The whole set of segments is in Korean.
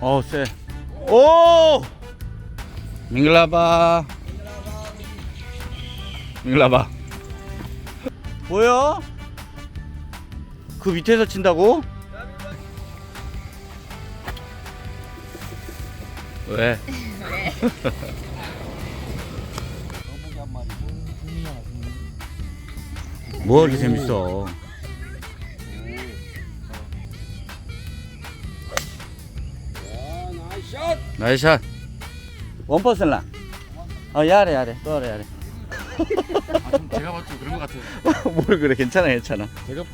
어, 쎄. 오! 밍글라바. 밍글라바. 보여? 그 밑에서 친다고? 왜? 뭐 이렇게 재밌어? 나이스 샷. 원퍼슬라. 어, 야래, 야래. 또 야래, 야래. 아, 좀 제가 좀 그런 것 같아요. 뭘 그래, 괜찮아, 괜찮아. 제가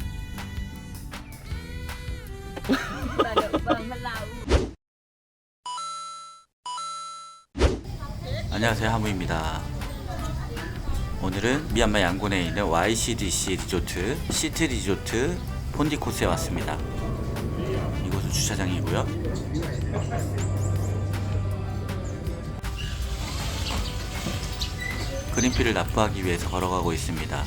안녕하세요, 하무입니다. 오늘은 미얀마 양곤에 있는 YCDC 리조트, 시티 리조트 폰디코스에 왔습니다. 이곳은 주차장이고요. 그린피를 납부하기 위해서 걸어가고 있습니다.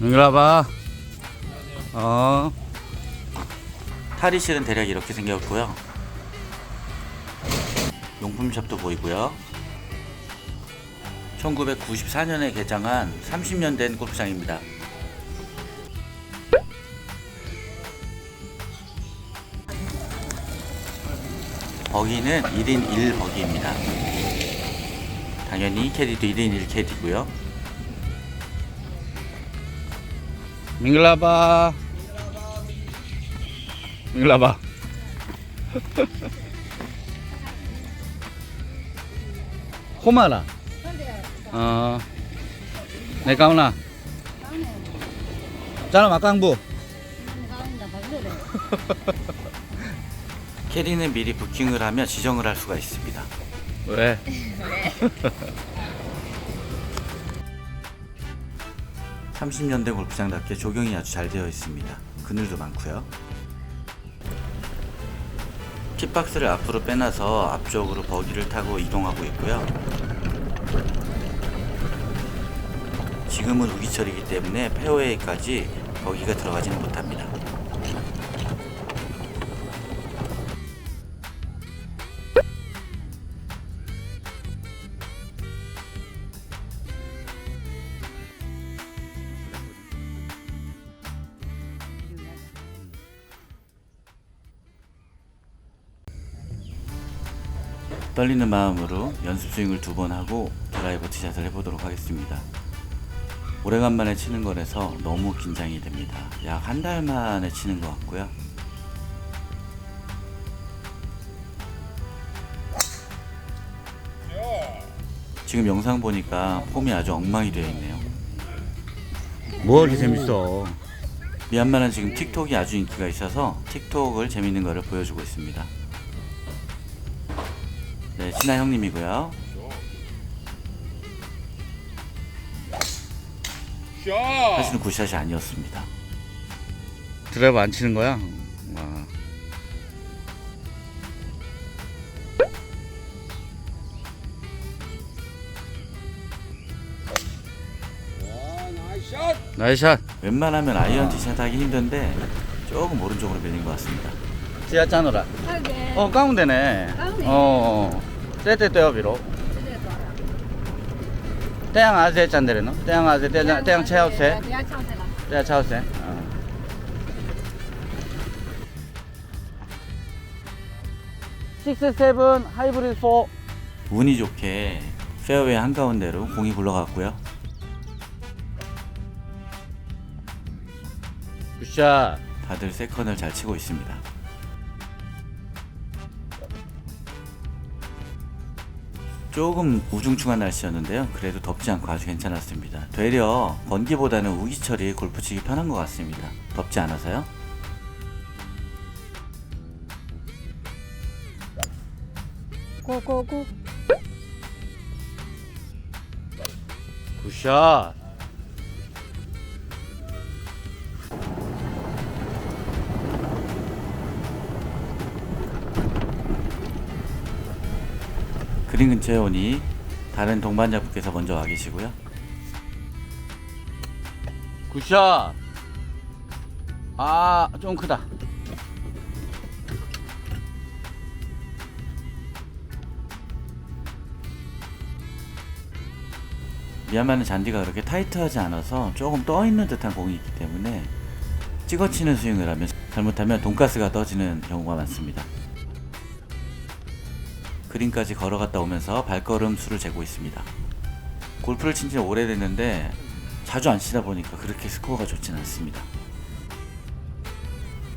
이리 와봐. 어. 탈의실은 대략 이렇게 생겼고요. 용품샵도 보이고요. 1994년에 개장한 30년 된 골프장입니다. 버기는 1인 1 버기입니다. 당연히 캐디도 1인 1 캐디고요. 밍글라바. 밍글라바. 호마라. 어내 까우나. 짜나 막강부 캐리는 미리 부킹을 하면 지정을 할 수가 있습니다 왜? 삼십 년대 골프장답게 조경이 아주 잘 되어 있습니다. 그늘도 많고요. kit박스를 앞으로 빼놔서 앞쪽으로 버기를 타고 이동하고 있고요. 지금은 우기철이기 때문에 페어웨이까지 버기가 들어가지는 못합니다. 떨리는 마음으로 연습 스윙을 두 번 하고 드라이버 티샷을 해보도록 하겠습니다. 오래간만에 치는 거라서 너무 긴장이 됩니다. 약 한 달 만에 치는 것 같고요. 지금 영상 보니까 폼이 아주 엉망이 되어 있네요. 뭐 이렇게 재밌어? 미얀마는 지금 틱톡이 아주 인기가 있어서 틱톡을 재밌는 거를 보여주고 있습니다. 네, 신하 형님이고요. 샷! 사실은 굿샷이 아니었습니다. 드라이브 안 치는 거야? 와. 샷! 나이샷. 웬만하면 아이언 티샷 하기 힘든데 조금 오른쪽으로 밀린 것 같습니다. 지하 짜노라. 하게. 어, 가운데네. 가운데. 어. 비로. 태양 아세 짠데레노? 태양 아세 태양 태양. 때야 차우세. 어. 식스 세븐 하이브리드 4 운이 좋게 페어웨이 한가운데로 공이 굴러갔고요. 굿샷. 다들 세컨을 잘 치고 있습니다. 조금 우중충한 날씨였는데요. 그래도 덥지 않고 아주 괜찮았습니다. 되려 건기보다는 우기철이 골프 치기 편한 것 같습니다. 덥지 않아서요. 고고고. 굿샷. 그린 근처에 오니 다른 동반자분께서 먼저 와 계시고요. 굿샷. 아, 좀 크다. 미얀마는 잔디가 그렇게 타이트하지 않아서 조금 떠 있는 듯한 공이 있기 때문에 찍어치는 스윙을 하면 잘못하면 돈가스가 떠지는 경우가 많습니다. 그린까지 걸어갔다 오면서 발걸음 수를 재고 있습니다. 골프를 친 지 오래됐는데 자주 안 치다 보니까 그렇게 스코어가 좋진 않습니다.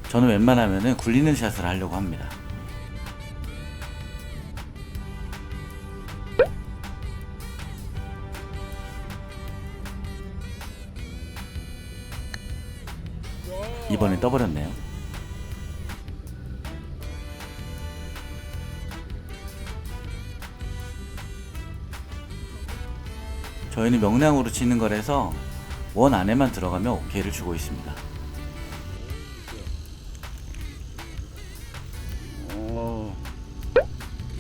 저는 웬만하면은 굴리는 샷을 하려고 합니다. 이번엔 떠버렸네요. 저희는 명량으로 치는 거라서 원 안에만 들어가면 오케이를 주고 있습니다. 오,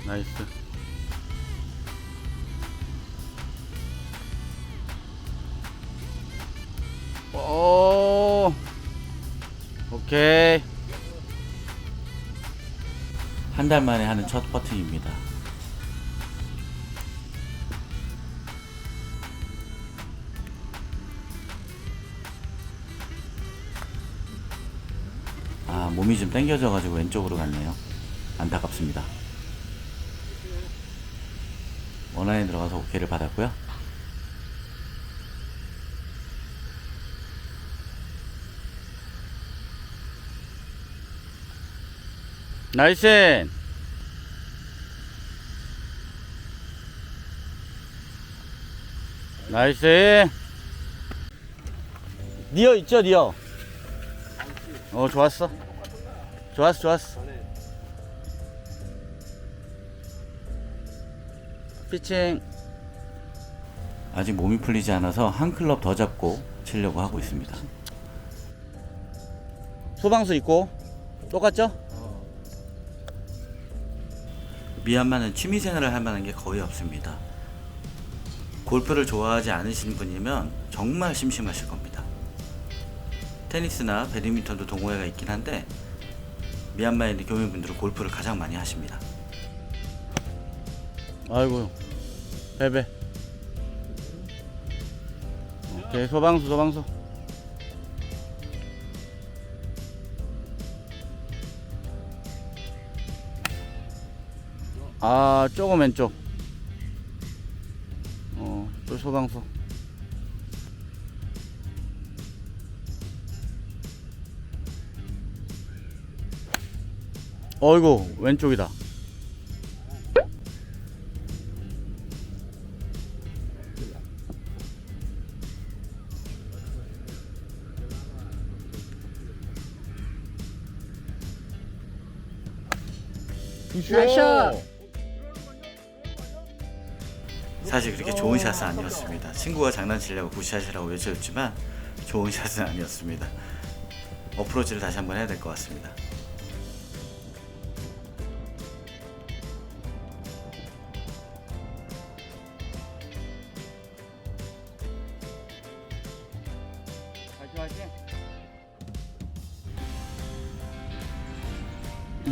나이스. 오, 오케이. 한 달 만에 하는 첫 퍼팅입니다. 몸이 좀 당겨져가지고 왼쪽으로 갔네요. 안타깝습니다. 원안에 들어가서 오케이를 받았고요. 나이스! 나이스! 니어 있죠, 니어? 어, 좋았어. 좋았어, 좋았어. 피칭. 아직 몸이 풀리지 않아서 한 클럽 더 잡고 치려고 하고 있습니다. 소방수 있고 똑같죠? 미얀마는 취미생활을 할 만한 게 거의 없습니다. 골프를 좋아하지 않으시는 분이면 정말 심심하실 겁니다. 테니스나 배드민턴도 동호회가 있긴 한데 미얀마에 있는 교민분들은 골프를 가장 많이 하십니다. 아이고 베베. 오케이 소방수 소방수. 아 조금 왼쪽. 어또 소방수 어이구 왼쪽이다 나이스. 사실 그렇게 좋은 샷은 아니었습니다. 친구가 장난치려고 굿샷이라고 외쳐줬지만 좋은 샷은 아니었습니다. 어프로치를 다시 한번 해야 될 것 같습니다.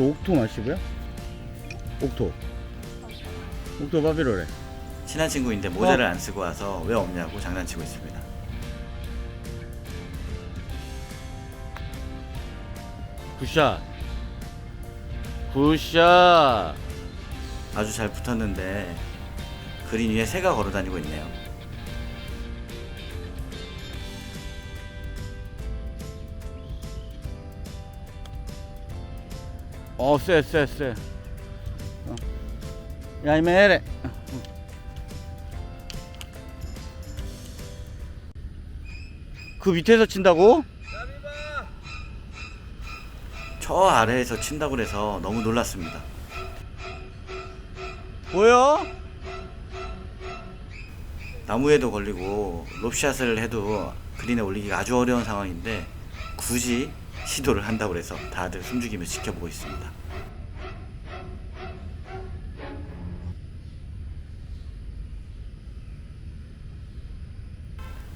너 옥토 마시고요? 옥토. 옥토 바비로래. 친한 친구인데 모자를 안 쓰고 와서 왜 없냐고 장난치고 있습니다. 굿샷. 굿샷. 아주 잘 붙었는데 그린 위에 새가 걸어 다니고 있네요. 어, 쎄, 쎄, 쎄. 어. 야, 이메레. 그 밑에서 친다고? 저 아래에서 친다고 그래서 너무 놀랐습니다. 보여? 나무에도 걸리고 롭샷을 해도 그린에 올리기가 아주 어려운 상황인데 굳이 시도를 한다고 해서 다들 숨죽이며 지켜보고 있습니다.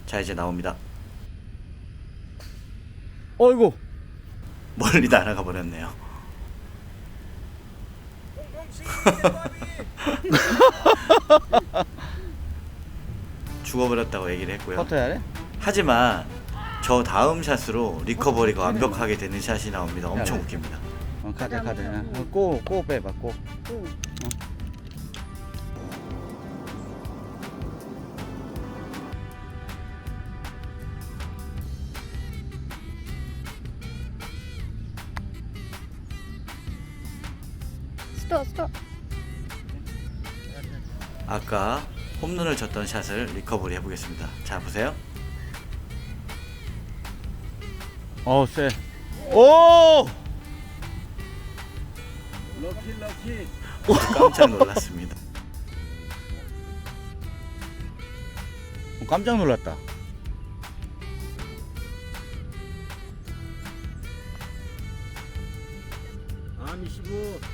자 이제 나옵니다. 어이구. 멀리 날아가 버렸네요. 죽어버렸다고 얘기를 했고요. 돼? 하지만 저 다음 샷으로 리커버리가 완벽하게 되는 샷이 나옵니다. 엄청 웃깁니다. 어, 카드 카드. 어, 꼬, 꼬 빼봐 꼬. 스톱 스톱 아까 홈런을 쳤던 샷을 리커버리 해보겠습니다. 자 보세요. 어 쎄. 오. 깜짝 놀랐습니다. 어, 깜짝 놀랐다.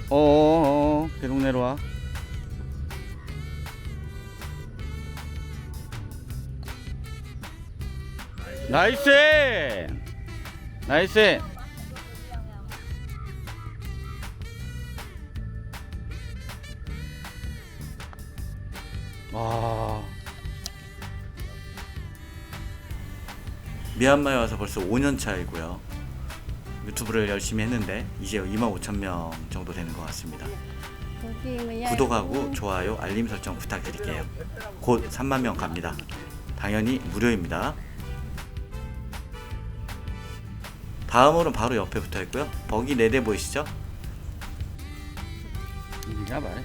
어어어 계속 내려와. 나이스! 나이스! 와. 미얀마에 와서 벌써 5년 차이고요. 유튜브를 열심히 했는데 이제 2만 5천 명 정도 되는 것 같습니다. 구독하고 좋아요, 알림 설정 부탁드릴게요. 곧 3만 명 갑니다. 당연히 무료입니다. 다음으로 바로 옆에 붙어 있고요. 버기 4대 보이시죠? 야 말해.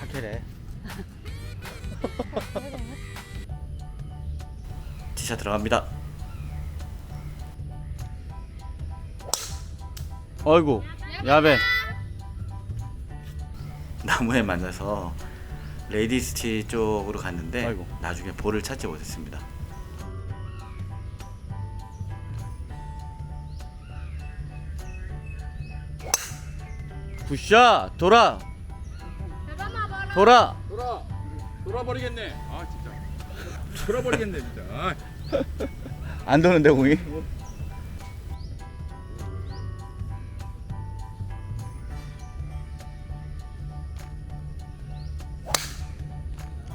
카케래. 티샷 들어갑니다. 어이구. 야배. 나무에 만나서 레이디스티 쪽으로 갔는데 아이고. 나중에 볼을 찾지 못했습니다. 굿샷. 돌아. 돌아. 돌아 돌아버리겠네. 아 진짜. 돌아버리겠네 진짜. 아. 안 도는데 공이.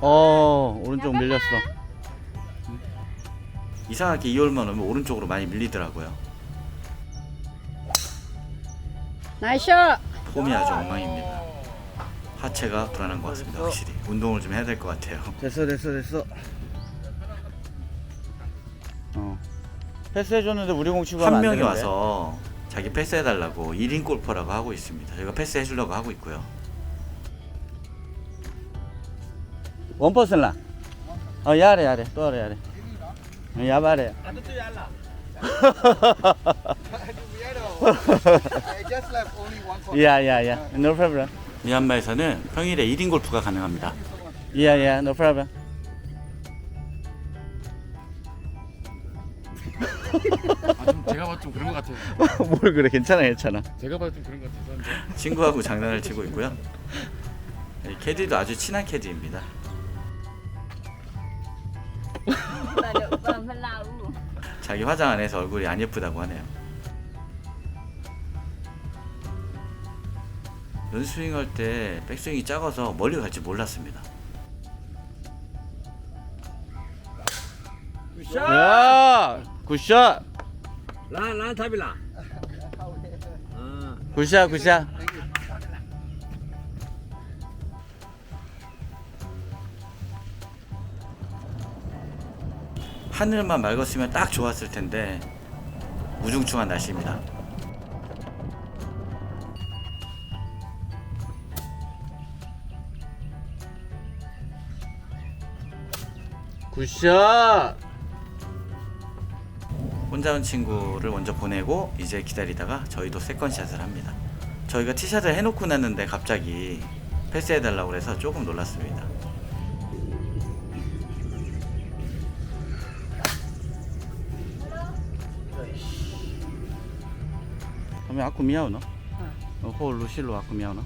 어 오른쪽 밀렸어. 이상하게 이홀만 오면 오른쪽으로 많이 밀리더라고요. 나이스 폼이 아주 엉망입니다. 하체가 불안한 것 같습니다. 확실히 운동을 좀 해야 될 것 같아요. 됐어 됐어 됐어. 어. 패스해줬는데 우리 공 치고 한안 명이 되는데. 와서 자기 패스해달라고 1인 골퍼라고 하고 있습니다. 저희가 패스해주려고 하고 있고요. 원 퍼센트 라. 어 야래 야래 또 야래 야래. 어, 야바래. 야야야 no problem. 미얀마에서는 평일에 1인 골프가 가능합니다. 야야 no problem. 아좀 제가 봐도 좀 그런 것 같아요. 뭘 그래 괜찮아 괜찮아. 제가 봐도 좀 그런 것 같아서. 친구하고 장난을 치고 있고요. 이 캐디도 아주 친한 캐디입니다. 자기 화장 안 해서 얼굴이 안 예쁘다고 하네요. 연스윙 할 때 백스윙이 작아서 멀리 갈지 몰랐습니다. 야 굿샷. 란 탑이라. 굿샷 굿샷. 하늘만 맑았으면 딱 좋았을 텐데 우중충한 날씨입니다. 굿샷. 혼자 온 친구를 먼저 보내고 이제 기다리다가 저희도 세컨샷을 합니다. 저희가 티샷을 해놓고 났는데 갑자기 패스해달라고 해서 조금 놀랐습니다. 그러면 아쿠 미야오노? 어, 호 루실로 아쿠 미야오노?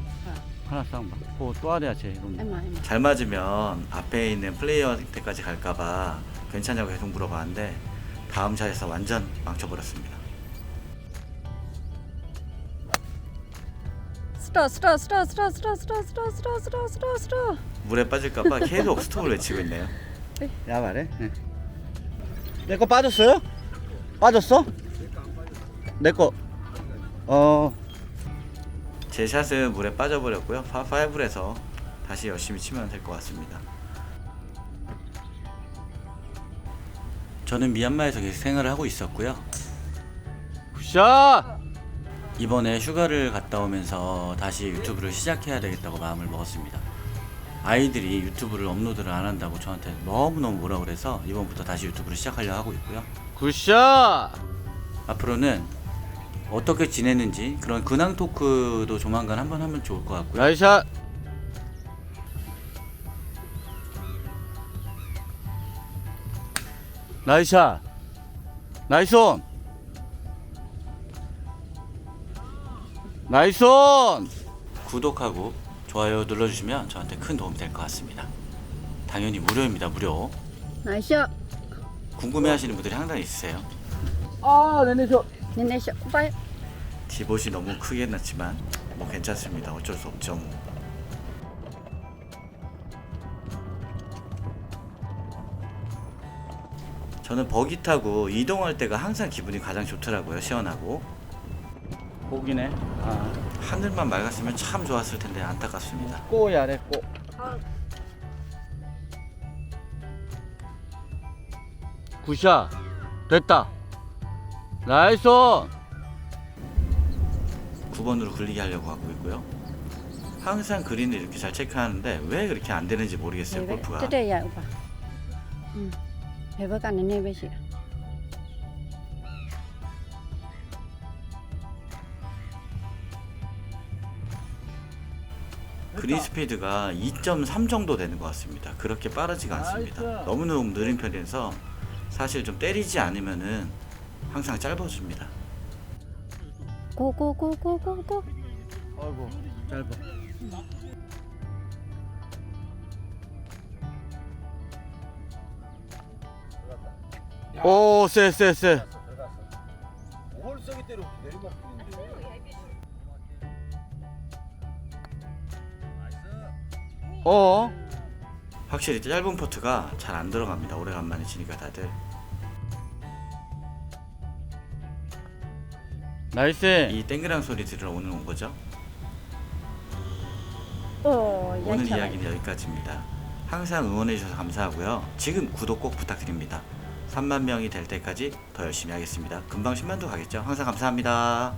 어. 하나 싸움 봐. 호 또아래야 제 이런. mà 잘 맞으면 앞에 있는 플레이어한테까지 갈까봐 괜찮냐고 계속 물어봤는데 다음 샷에서 완전 망쳐버렸습니다. 스톱 스톱 스톱 스톱 스톱 스톱 스톱 스톱 스톱 스톱 스톱 물에 빠질까봐 계속 스톱을 외치고 있네요. 야 말해. 내 거 빠졌어요? 빠졌어? 내 거. 어. 제 샷은 물에 빠져버렸고요. 파5에서 다시 열심히 치면 될 것 같습니다. 저는 미얀마에서 계속 생활을 하고 있었고요. 굿샷. 이번에 휴가를 갔다 오면서 다시 유튜브를 시작해야 되겠다고 마음을 먹었습니다. 아이들이 유튜브를 업로드를 안 한다고 저한테 너무너무 뭐라 그래서 이번부터 다시 유튜브를 시작하려 하고 있고요. 굿샷. 앞으로는 어떻게 지내는지 그런 근황 토크도 조만간 한번 하면 좋을 것 같고요. 나이샷. 나이샷. 나이손. 나이손. 구독하고 좋아요 눌러주시면 저한테 큰 도움이 될 것 같습니다. 당연히 무료입니다. 무료. 나이쇼 궁금해하시는 분들이 항상 있으세요. 아, 내내쇼. 니네쇼 오빠요 디봇이 너무 크게 났지만 뭐 괜찮습니다. 어쩔 수 없죠. 뭐. 저는 버기 타고 이동할 때가 항상 기분이 가장 좋더라고요. 시원하고 고기네. 아. 하늘만 맑았으면 참 좋았을 텐데 안타깝습니다. 꼬야래 꼬. 굿샷. 됐다. 나이손. 9번으로 굴리게 하려고 하고 있고요. 항상 그린을 이렇게 잘 체크하는데 왜 그렇게 안 되는지 모르겠어요. 골프가. 뜨대야 오빠 응 배워가는 내 배시 그린 스피드가 2.3 정도 되는 것 같습니다. 그렇게 빠르지가 않습니다. 나이스. 너무너무 느린 편이라서 사실 좀 때리지 않으면은 항상 짧아집니다. 고고고고고고 아이고 짧아. 오, 쎄, 쎄, 쎄. 어? 확실히 짧은 퍼트가 잘 안 들어갑니다. 오래간만에 치니까 다들. 나이스. 이 땡그랑 소리 들으러 오늘 온 거죠? 오 오늘 야차 이야기는 여기까지입니다. 항상 응원해 주셔서 감사하고요. 지금 구독 꼭 부탁드립니다. 3만 명이 될 때까지 더 열심히 하겠습니다. 금방 10만도 가겠죠? 항상 감사합니다.